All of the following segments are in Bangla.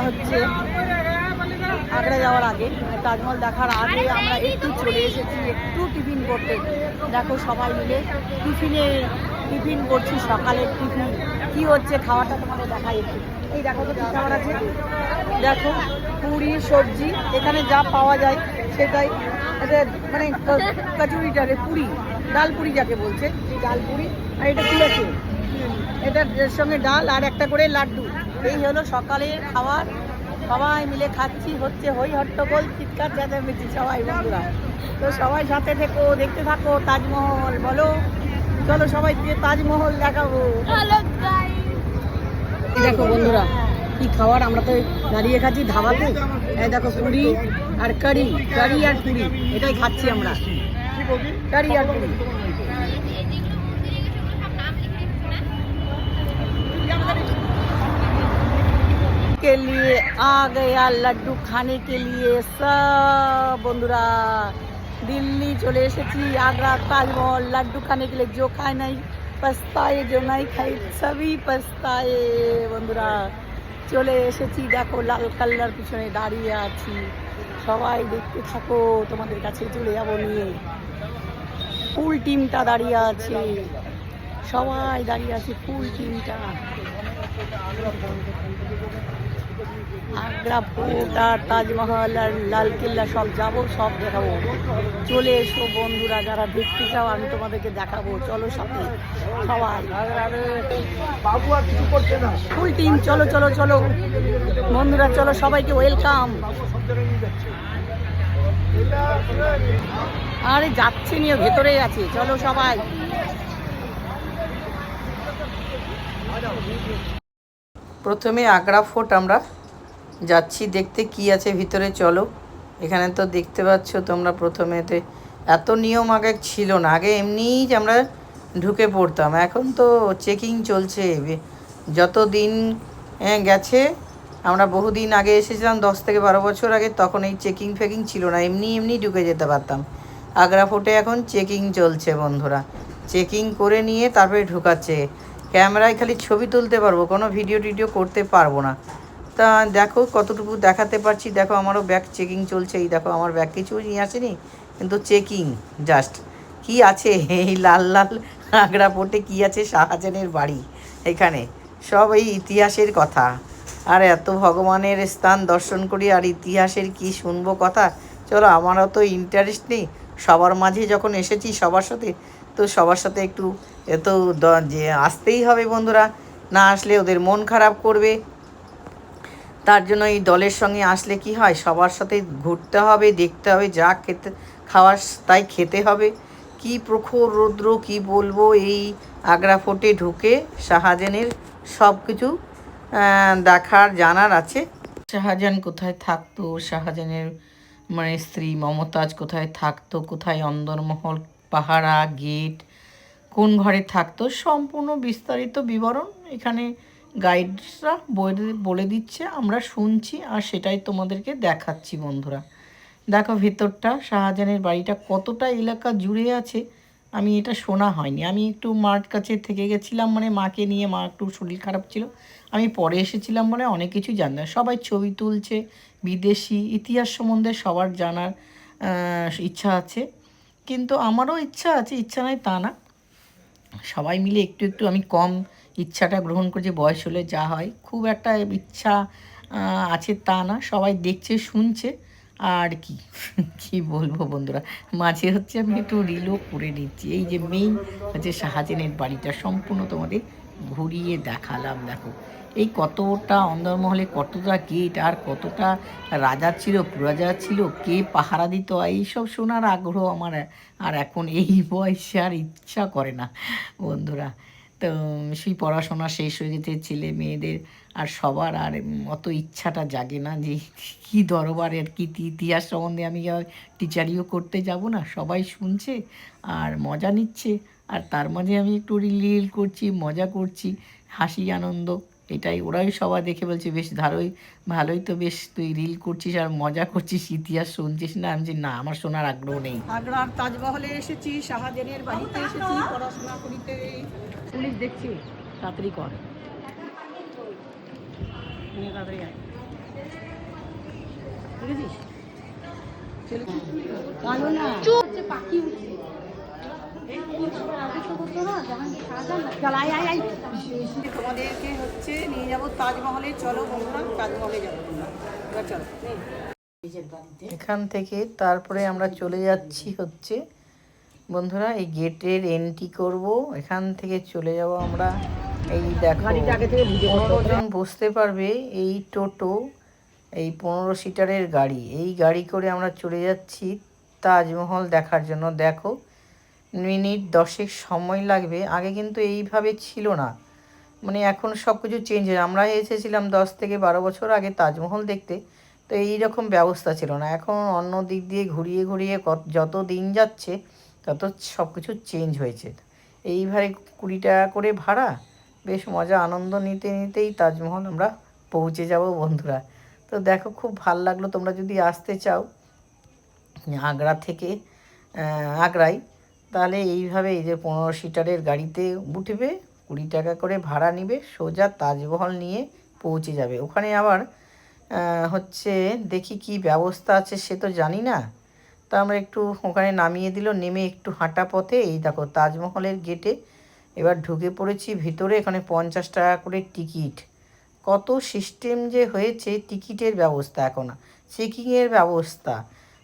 হচ্ছে আগ্রা যাওয়ার আগে। মানে তাজমহল দেখার আগে আমরা একটু চলে এসেছি, একটু টিফিন করতে। দেখো সবাই মিলে টিফিনে, টিফিন করছি সকালের টিফিন। কি হচ্ছে? খাওয়াটা তোমাদের দেখাই একটু। এই দেখো তো খাবার আছে। দেখো, পুরি, সবজি। এখানে যা পাওয়া যায় সেটাই। মানে ক- কচুরিটারে পুরি, ডাল পুরি যাকে বলছে, ডাল পুরি। আর এটা কি আছে এটার সঙ্গে ডাল আর একটা করে লাড্ডু। এই হলো সকালের খাবার। সবাই মিলে খাচ্ছি হচ্ছে হই হট্টগোল চিৎকার চেঁচামেচি সবাই বন্ধুরা। তো সবাই সাথে থেকো দেখতে থাকো তাজমহল বলো। চলো সবাইকে তাজমহল দেখাবো। দেখো বন্ধুরা কি খাবার আমরা তো দাঁড়িয়ে খাচ্ছি ধাবাতে। এই দেখো পুরি আর কারি কারি আর পুরি এটাই খাচ্ছি আমরা। কারি আর পুরি। के लिए आ गया लड्डू खाने के लिए सब বন্ধুরা দিল্লি চলে এসেছি আগ্রা তাজমহল লাড্ডু খানে के लिए जो खाए नहीं पछताए जो नहीं খাই সবই পস্তায়ে বন্ধুরা চলে এসেছি দেখো লাল কাল্লার পিছনে দাঁড়িয়ে আছি সবাই দেখতে থাকো তোমাদের কাছে চলে যাবো নিয়ে ফুল টিমটা দাঁড়িয়ে আছে সবাই দাঁড়িয়ে আছে ফুল টিমটা আগ্রা ফোর্ট আর তাজমহল, আর লাল কেল্লা সব যাব, সব দেখাবো। চলে এসো বন্ধুরা, যারা দেখতে চাও, আমি তোমাদেরকে দেখাবো। চলো সাথে না ফুল টিম চলো চলো চলো। বন্ধুরা, চলো, সবাইকে ওয়েলকাম আরে, যাচ্ছে নিয়ে ভেতরেই আছে। চলো, সবাই। প্রথমে আগ্রা ফোর্ট আমরা যাচ্ছি, দেখতে কি আছে ভিতরে চলো। এখানে তো দেখতে পাচ্ছ তোমরা প্রথমেতে এত নিয়ম আগে ছিল না, আগে এমনিই আমরা ঢুকে পড়তাম। এখন তো চেকিং চলছে। যত দিন গেছে, আমরা বহুদিন আগে এসেছিলাম, দশ থেকে বারো বছর আগে, তখন এই চেকিং ফেকিং ছিল না, এমনি এমনি ঢুকে যেতে পারতাম। আগ্রা ফোর্টে এখন চেকিং চলছে বন্ধুরা। চেকিং করে নিয়ে তারপরে ঢুকাচ্ছে। ক্যামেরায় খালি ছবি তুলতে পারব, কোনো ভিডিও টিডিও করতে পারব না। তা দেখো কতটুকু দেখাতে পারছি। দেখো আমারও ব্যাগ চেকিং চলছে। এই দেখো আমার ব্যাগ কিছু নিয়ে আসেনি, কিন্তু চেকিং জাস্ট কি আছে? এই লাল লাল আগ্রা ফোর্টে কি আছে? শাহজাহানের বাড়ি এখানে। সব এই ইতিহাসের কথা। আর এত ভগবানের স্থান দর্শন করি আর ইতিহাসের কি শুনব কথা? চলো আমারও তো ইন্টারেস্ট নেই। সবার মাঝে যখন এসেছি সবার সাথে, তো সবার সাথে একটু এত যে আসতেই হবে বন্ধুরা। না আসলে ওদের মন খারাপ করবে। তার জন্য এই দলের সঙ্গে আসলে কি হয়? সবার সাথে ঘুরতে হবে, দেখতে হবে, যা খেতে, খাওয়ার তাই খেতে হবে। কি প্রখর রৌদ্র, কি বলব, এই আগ্রা ফোর্টে ঢুকে শাহজাহানের সব কিছু দেখার, জানার আছে। শাহজাহান কোথায় থাকতো? শাহজাহানের মানে স্ত্রী মমতাজ কোথায় থাকতো? কোথায় অন্দরমহল পাহারা গেট, কোন ঘরে থাকতো? সম্পূর্ণ বিস্তারিত বিবরণ এখানে গাইডসরা বলে- দিচ্ছে, আমরা শুনছি আর সেটাই তোমাদেরকে দেখাচ্ছি বন্ধুরা। দেখো ভেতরটা, শাহজাহানের বাড়িটা কতটা এলাকা জুড়ে আছে, আমি এটা শোনা হয়নি। আমি একটু মার কাছে থেকে গেছিলাম মানে মাকে নিয়ে, মা একটু শরীর খারাপ ছিল। আমি পরে এসেছিলাম বলে অনেক কিছু জানতাম। সবাই ছবি তুলছে, বিদেশি, ইতিহাস সম্বন্ধে সবার জানার ইচ্ছা আছে। কিন্তু আমারও ইচ্ছা আছে, ইচ্ছা নয় তা না। সবাই মিলে একটু একটু আমি কম ইচ্ছাটা গ্রহণ করছি বয়স হলে যা হয়, খুব একটা ইচ্ছা আছে তা না, সবাই দেখছে, শুনছে, আর কি কি বলব বন্ধুরা, মাঝে হচ্ছে আমি একটু রিলও করে নিচ্ছি, এই যে মেইন হচ্ছে শাহজাহানের বাড়িটা, সম্পূর্ণ তোমাদের ঘুরিয়ে দেখালাম, দেখো, এই কতটা অন্দরমহলে, কতটা গেট আর কতটা রাজা ছিল প্রজা ছিল, কে পাহারা দিত, এইসব শোনার আগ্রহ আমার, আর এখন এই বয়সে আর ইচ্ছা করে না, বন্ধুরা তো সেই পড়াশোনা শেষ হয়ে যেতে ছেলে মেয়েদের আর সবার আর অত ইচ্ছাটা জাগে না যে কী দরবারের কী ইতিহাস সম্বন্ধে আমি আর টিচারিও করতে যাব না। সবাই শুনছে আর মজা নিচ্ছে। আর তার মাঝে আমি একটু রিল করছি, মজা করছি, হাসি, আনন্দ। এটাই ওরাই সবাই দেখে বলছে বেশ ধারোই ভালোই তো বেশ তুই রিল করছিস আর মজা করছিস ইতিহাস শুনছিস না? আমি না আমার শোনার আগ্রহ নেই। আগ্রার তাজমহলে এসেছি শাহজাহানের বাড়িতে এসেছি পড়াশোনা করিতে। পুলিশ দেখছি তাড়াতাড়ি কর। নে, তাড়াতাড়ি আয়। তোমাদেরকে হচ্ছে নিয়ে যাব তাজমহলে চলো বন্ধুরা তাজমহলে যাব এবার চলো। এখান থেকে তারপরে আমরা চলে যাচ্ছি হচ্ছে বন্ধুরা এই গেটের এন্ট্রি করব। এখান থেকে চলে যাব আমরা। এই দেখো গাড়িটা আগে থেকে পনেরো জন বসতে পারবে এই টোটো এই পনেরো সিটারের গাড়ি। এই গাড়ি করে আমরা চলে যাচ্ছি তাজমহল দেখার জন্য। দেখো মিনিট দশেক সময় লাগবে, আগে কিন্তু এইভাবে ছিল না। মানে এখন সব কিছু চেঞ্জ হয়ে আমরা এসেছিলাম দশ থেকে বারো বছর আগে তাজমহল দেখতে, তো এই রকম ব্যবস্থা ছিল না। এখন অন্য দিক দিয়ে ঘুরিয়ে ঘুরিয়ে যত দিন যাচ্ছে, তত সব কিছু চেঞ্জ হয়েছে। এইভাবে কুড়ি টাকা করে ভাড়া, বেশ মজা, আনন্দ নিতে নিতেই তাজমহল আমরা পৌঁছে যাব বন্ধুরা। তো দেখো খুব ভালো লাগল তোমরা যদি আসতে চাও, আগ্রা থেকে আগ্রায়। তাহলে এইভাবে এই যে পনেরো সিটারের গাড়িতে উঠবে, কুড়ি টাকা করে ভাড়া নিবে, সোজা তাজমহল নিয়ে পৌঁছে যাবে। ওখানে আবার হচ্ছে দেখি কি ব্যবস্থা আছে সে তো জানি না। তা আমরা একটু ওখানে নামিয়ে দিল, নেমে একটু হাঁটা পথে, এই দেখো তাজমহলের গেটে এবার ঢুকে পড়েছি, ভিতরে এখানে পঞ্চাশ টাকা করে টিকিট। কত সিস্টেম যে হয়েছে, টিকিটের ব্যবস্থা এখন। চেকিংয়ের ব্যবস্থা।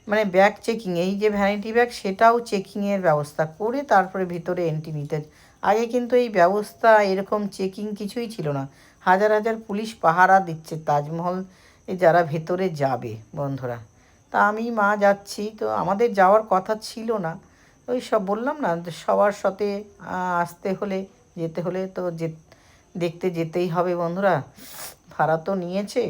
মানে ব্যাগ চেকিং এই যে ভ্যানিটি ব্যাগ সেটাও চেকিংয়ের ব্যবস্থা করে তারপরে ভিতরে এন্ট্রি নিতে। আগে কিন্তু এই ব্যবস্থা এরকম চেকিং কিছুই ছিল না। হাজার হাজার পুলিশ পাহারা দিচ্ছে তাজমহল যারা ভেতরে যাবে, বন্ধুরা। তা আমি মা যাচ্ছি, তো আমাদের যাওয়ার কথা ছিল না। ওই সব বললাম না সবার সাথে আসতে হলে, যেতে হলে তো যে, দেখতে যেতেই হবে বন্ধুরা। ভাড়া তো নিয়েছে।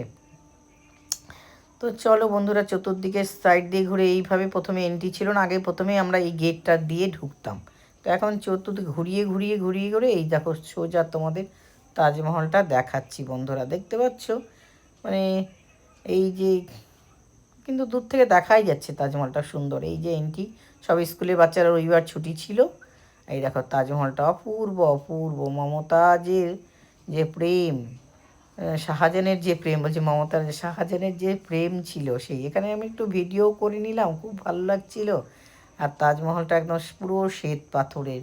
তো চলো বন্ধুরা, চতুর্দিকে সাইড দিয়ে ঘুরে এইভাবে প্রথমে এন্ট্রি ছিল না, আগে প্রথমে আমরা এই গেটটা দিয়ে ঢুকতাম। তো এখন চতুর্দিকে ঘুরিয়ে ঘুরিয়ে ঘুরিয়ে ঘুরে এই দেখো সোজা তোমাদের তাজমহলটা দেখাচ্ছি বন্ধুরা, দেখতে পাচ্ছ? মানে এই যে, কিন্তু দূর থেকে দেখাই যাচ্ছে তাজমহলটা সুন্দর। এই যে এন্ট্রি সব স্কুলের বাচ্চারা রবিবার ছুটি ছিল। এই দেখো তাজমহলটা অপূর্ব অপূর্ব, মমতাজের যে প্রেম শাহজাহানের যে প্রেম বলছি মমতার শাহজাহানের যে প্রেম ছিল সেই, এখানে আমি একটু ভিডিও করে নিলাম, খুব ভালো লাগছিল। আর তাজমহলটা একদম পুরো শ্বেত পাথরের।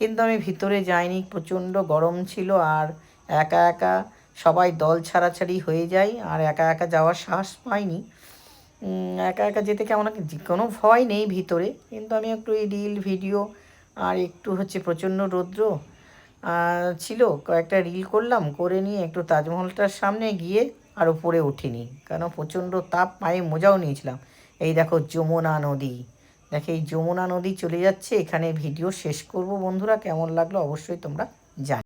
কিন্তু আমি ভিতরে যাইনি, প্রচণ্ড গরম ছিল আর একা একা সবাই দল ছাড়াছাড়ি হয়ে যায় আর একা একা যাওয়ার সাহস পাইনি। একা একা যেতে কেমন কোনো ভয় নেই ভিতরে, কিন্তু আমি একটু এই রিল ভিডিও আর একটু হচ্ছে প্রচণ্ড রৌদ্র ছিল। কয়েকটা রিল করলাম, করে নিয়ে একটু তাজমহলটার সামনে গিয়ে আর উপরে উঠিনি। কেন? প্রচণ্ড তাপ, পায়ে মোজাও নিয়েছিলাম। এই দেখো যমুনা নদী। দেখো এই যমুনা নদী চলে যাচ্ছে। এখানে ভিডিও শেষ করব। বন্ধুরা, কেমন লাগল অবশ্যই তোমরা জানি